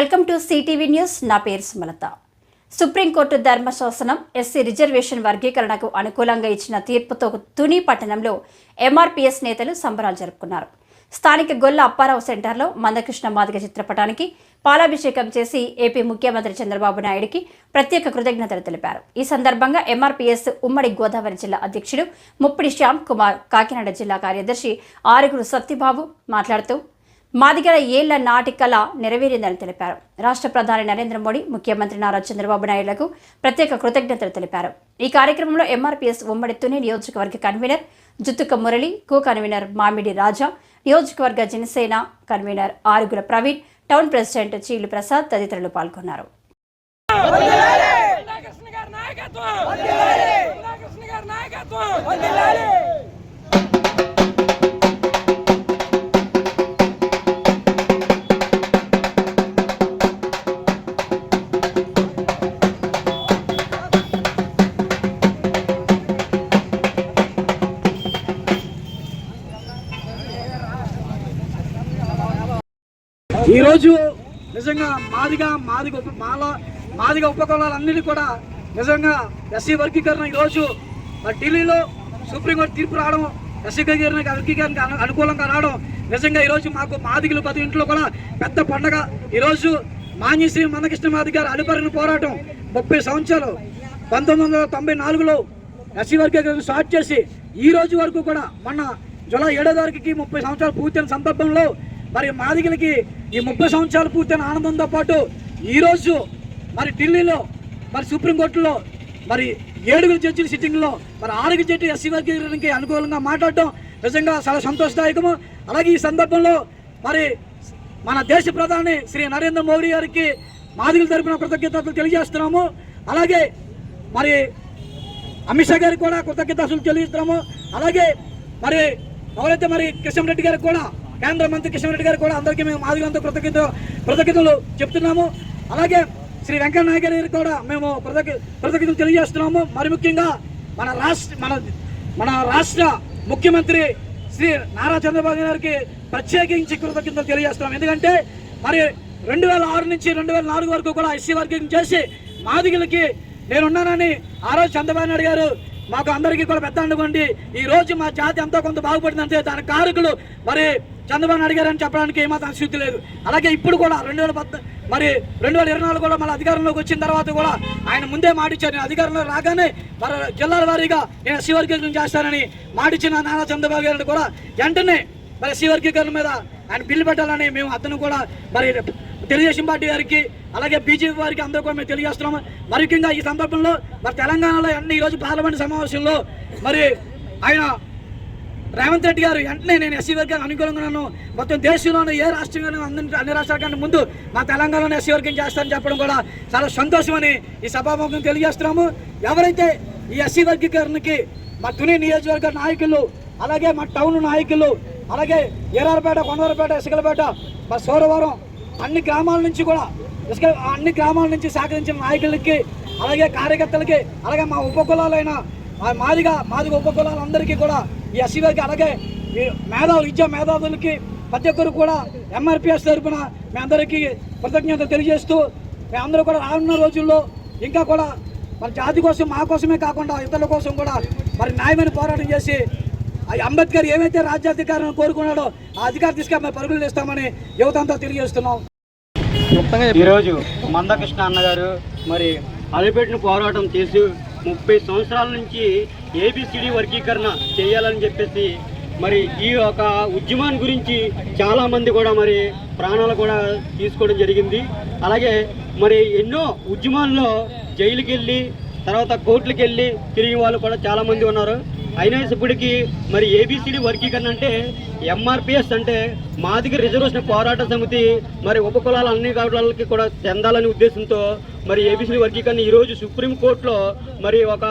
Welcome to CTV news. నా పేరు Sumalatha. Supreme court ధర్మశాసనం ఎస్సీ రిజర్వేషన్ వర్గీకరణకు అనుకూలంగా ఇచ్చిన తీర్పుతో తుని పట్టణంలో ఎంఆర్పీఎస్ నేతలు సంబరాలు జరుపుకున్నారు. స్థానిక గొల్ల అప్పారావు సెంటర్లో మందకృష్ణ మాదిగ చిత్రపటానికి పాలాభిషేకం చేసి ఏపీ ముఖ్యమంత్రి చంద్రబాబు నాయుడికి ప్రత్యేక కృతజ్ఞతలు తెలిపారు. ఈ సందర్భంగా ఎంఆర్పీఎస్ ఉమ్మడి గోదావరి జిల్లా అధ్యక్షుడు ముప్పిడి శ్యామ్ కుమార్ కాకినాడ జిల్లా కార్యదర్శి ఆరుగురు సత్యబాబు మాట్లాడుతూ మాదిగల ఏళ్ళ నాటి కళ నెరవేరిందని తెలిపారు. రాష్ట్ర ప్రధాని నరేంద్ర మోడీ ముఖ్యమంత్రి నారా చంద్రబాబు నాయుడులకు ప్రత్యేక కృతజ్ఞతలు తెలిపారు. ఈ కార్యక్రమంలో ఎంఆర్పీఎస్ ఉమ్మడి తుని నియోజకవర్గ convener Juttuka Murali co convener Mamidi Raja నియోజకవర్గ Janasena convener Arugula Praveen town president Cheelu Prasad తదితరులు పాల్గొన్నారు. నాయకత్వం ఈరోజు నిజంగా మాదిగా మాదిగ మాల మాదిగ ఉపకులాలన్నిటి కూడా నిజంగా ఎస్సీ వర్గీకరణ ఈరోజు ఢిల్లీలో సుప్రీంకోర్టు తీర్పు రావడం ఎస్సీ వర్గీకరణ వర్గీకరణకు అను- అనుకూలంగా రావడం నిజంగా ఈరోజు మాకు మాదిగలు ప్రతి ఇంట్లో కూడా పెద్ద పండగ. ఈరోజు మాన్యశ్రీ మందకృష్ణ మాది గారు అలుపరిన పోరాటం ముప్పై సంవత్సరాలు. పంతొమ్మిది వందల తొంభై నాలుగులో ఎస్సీ వర్గీకరణ స్టార్ట్ చేసి ఈ రోజు వరకు కూడా మొన్న జూలై ఏడో తారీఖుకి ముప్పై సంవత్సరాలు పూర్తయిన సందర్భంలో మరి మాదిగలకి ఈ ముప్పై సంవత్సరాలు పూర్తయిన ఆనందంతో పాటు ఈరోజు మరి ఢిల్లీలో మరి సుప్రీంకోర్టులో మరి ఏడుగురు జడ్జిల సిట్టింగ్లో మరి ఆరుగురు జడ్జి ఎస్సీ వర్గీకరణకి అనుకూలంగా మాట్లాడటం నిజంగా చాలా సంతోషదాయకము. అలాగే ఈ సందర్భంలో మరి మన దేశ ప్రధాని శ్రీ నరేంద్ర మోడీ గారికి మాదిగల తరపున కృతజ్ఞతలు తెలియజేస్తున్నాము. అలాగే మరి అమిత్ షా గారికి కూడా కృతజ్ఞతలు తెలియజేస్తున్నాము. అలాగే మరి ఎవరైతే మరి కిషన్ రెడ్డి గారికి కూడా కేంద్ర మంత్రి కిషన్ రెడ్డి కూడా అందరికీ మేము మాదిగంతో కృతజ్ఞత కృతజ్ఞతలు చెప్తున్నాము. అలాగే శ్రీ వెంకయ్య నాయుడు గారికి కూడా మేము కృతజ్ఞ కృతజ్ఞతలు తెలియజేస్తున్నాము. మరి ముఖ్యంగా మన రాష్ట్ర మన మన రాష్ట్ర ముఖ్యమంత్రి శ్రీ నారా చంద్రబాబు గారికి ప్రత్యేకించి కృతజ్ఞతలు తెలియజేస్తున్నాం ఎందుకంటే మరి రెండు వేల ఆరు నుంచి రెండు వేల నాలుగు వరకు కూడా ఎస్సీ వర్గం చేసి మాదిగలకి నేనున్నానని ఆ రోజు చంద్రబాబు నాయుడు గారు మాకు అందరికీ కూడా పెద్ద అనుకోండి ఈ రోజు మా జాతి ఎంతో కొంత బాగుపడిందంటే దాని కారకులు మరి చంద్రబాబు అడిగారని చెప్పడానికి ఏమాత్రం శుద్ధి లేదు. అలాగే ఇప్పుడు కూడా రెండు వేల పద్ మరి రెండు వేల ఇరవై నాలుగు కూడా మళ్ళీ అధికారంలోకి వచ్చిన తర్వాత కూడా ఆయన ముందే మాటిచ్చారు నేను అధికారంలో రాగానే మరి జిల్లాల వారీగా నేను శివర్గీకరణ చేస్తానని మాటిచ్చిన నారా చంద్రబాబు గారిని కూడా వెంటనే మరి శివర్గీకరణ మీద ఆయన బిల్లు పెట్టాలని మేము అతను కూడా మరి తెలుగుదేశం పార్టీ గారికి అలాగే బీజేపీ వారికి అందరూ కూడా మేము తెలియజేస్తున్నాము. మరి ముఖ్యంగా ఈ సందర్భంలో మరి తెలంగాణలో అన్ని ఈరోజు పార్లమెంట్ సమావేశంలో మరి ఆయన రేవంత్ రెడ్డి గారు వెంటనే నేను ఎస్సీ వర్గానికి అనుకూలంగా ఉన్నాను. మొత్తం దేశంలోనే ఏ రాష్ట్రంగానూ అన్ని అన్ని రాష్ట్రాల ముందు మా తెలంగాణలో ఎస్సీ వర్గం చేస్తానని చెప్పడం కూడా చాలా సంతోషమని ఈ సభాముఖం తెలియజేస్తున్నాము. ఎవరైతే ఈ ఎస్సీ వర్గీకరణకి మా తుని నియోజకవర్గ నాయకులు అలాగే మా టౌన్ నాయకులు అలాగే ఏరారపేట కొండవరపేట ఇసుకలపేట మా సోరవరం అన్ని గ్రామాల నుంచి కూడా ఇసుక అన్ని గ్రామాల నుంచి సేకరించిన నాయకులకి అలాగే కార్యకర్తలకి అలాగే మా ఉపకులాలైన మాదిగా మాదిగ ఉపకులాలందరికీ కూడా ఈ ఎస్సీలకి అలాగే ఈ మేధావులు విద్యా మేధావులకి ప్రతి ఒక్కరు కూడా ఎంఆర్పిఎస్ తరపున మీ అందరికీ కృతజ్ఞత తెలియజేస్తూ మేమందరూ కూడా రానున్న రోజుల్లో ఇంకా కూడా మన జాతి కోసం మా కోసమే కాకుండా ఇతరుల కోసం కూడా మరి న్యాయమైన పోరాటం చేసి ఆ అంబేద్కర్ ఏమైతే రాజ్యాధికారాన్ని కోరుకున్నాడో ఆ అధికారం తీసుకొని మేము పరుగులు ఇస్తామని యువతంతా తెలియజేస్తున్నాం. ఈరోజు మందకృష్ణ అన్నగారు మరి అలిపెట్టిన పోరాటం చేసి ముప్పై సంవత్సరాల నుంచి ఏబిసిడి వర్గీకరణ చేయాలని చెప్పేసి మరి ఈ యొక్క ఉద్యమాన్ని గురించి చాలామంది కూడా మరి ప్రాణాలు కూడా తీసుకోవడం జరిగింది. అలాగే మరి ఎన్నో ఉద్యమాల్లో జైలుకి వెళ్ళి తర్వాత కోర్టులకు వెళ్ళి తిరిగి వాళ్ళు కూడా చాలామంది ఉన్నారు. అయినా ఇప్పటికీ మరి ఏబిసిడి వర్గీకరణ అంటే ఎంఆర్పిఎస్ అంటే మాదిగ రిజర్వేషన్ పోరాట సమితి మరి ఉపకులాల అన్ని కులాలకి కూడా చెందాలనే ఉద్దేశంతో మరి ఏబిసిడి వర్గీకరణ ఈరోజు సుప్రీంకోర్టులో మరి ఒక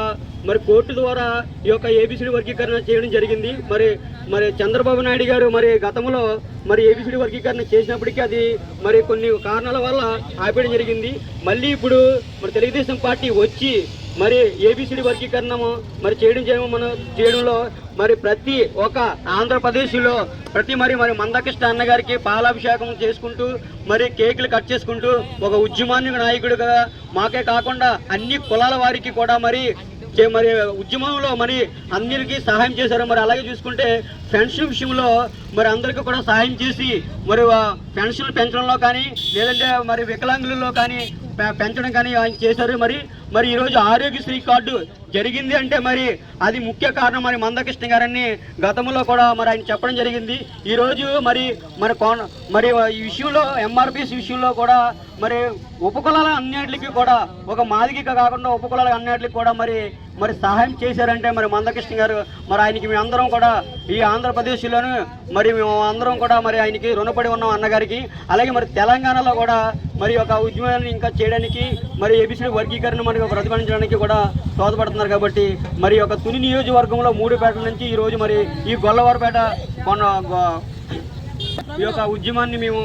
మరి కోర్టు ద్వారా ఈ యొక్క ఏబిసిడి వర్గీకరణ చేయడం జరిగింది. మరి మరి చంద్రబాబు నాయుడు గారు మరి గతంలో మరి ఏబిసిడి వర్గీకరణ చేసినప్పటికీ అది మరి కొన్ని కారణాల వల్ల ఆపేయడం జరిగింది. మళ్ళీ ఇప్పుడు మరి తెలుగుదేశం పార్టీ వచ్చి మరి ఏబిసిడి వర్గీకరణము మరి చేయడం చేయడం మనం చేయడంలో మరి ప్రతి ఒక్క ఆంధ్రప్రదేశ్లో ప్రతి మరి మరి మందకృష్ణ అన్నగారికి పాలాభిషేకం చేసుకుంటూ మరి కేకులు కట్ చేసుకుంటూ ఒక ఉద్యమాన్ని నాయకుడిగా మాకే కాకుండా అన్ని కులాల వారికి కూడా మరి చే- మరి ఉద్యమంలో మరి అందరికీ సహాయం చేశారు. మరి అలాగే చూసుకుంటే పెన్షన్ విషయంలో మరి అందరికీ కూడా సహాయం చేసి మరి ఆ పెన్షన్లు పెంచడంలో కానీ లేదంటే మరి వికలాంగులలో కానీ పెంచడం కానీ ఆయన చేశారు. మరి మరి ఈరోజు ఆరోగ్యశ్రీ కార్డు జరిగింది అంటే మరి అది ముఖ్య కారణం మరి మందకృష్ణ గారని గతంలో కూడా మరి ఆయన చెప్పడం జరిగింది. ఈరోజు మరి మరి కోన మరి ఈ విషయంలో ఎంఆర్పిఎస్ విషయంలో కూడా మరి ఉపకులాల అన్నిటికీ కూడా ఒక మాదిగిక కాకుండా ఉపకులాల అన్నిటికీ కూడా మరి మరి సహాయం చేశారంటే మరి మందకృష్ణ గారు మరి ఆయనకి మేము అందరం కూడా ఈ ఆంధ్రప్రదేశ్లోను మరి మేము అందరం కూడా మరి ఆయనకి రుణపడి ఉన్నాం అన్నగారికి. అలాగే మరి తెలంగాణలో కూడా మరి ఒక ఉద్యమాన్ని ఇంకా చేయడానికి మరి ఏబిసిడి వర్గీకరణ మనకు ప్రతిపాదించడానికి కూడా దోహదపడుతున్నారు కాబట్టి మరి ఒక తుని నియోజకవర్గంలో మూడుపేట నుంచి ఈ రోజు మరి ఈ గొల్లవారిపేట కొన్న ఈ యొక్క ఉద్యమాన్ని మేము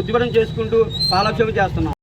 ఉద్యమం చేసుకుంటూ కాలక్షేపం చేస్తున్నాం.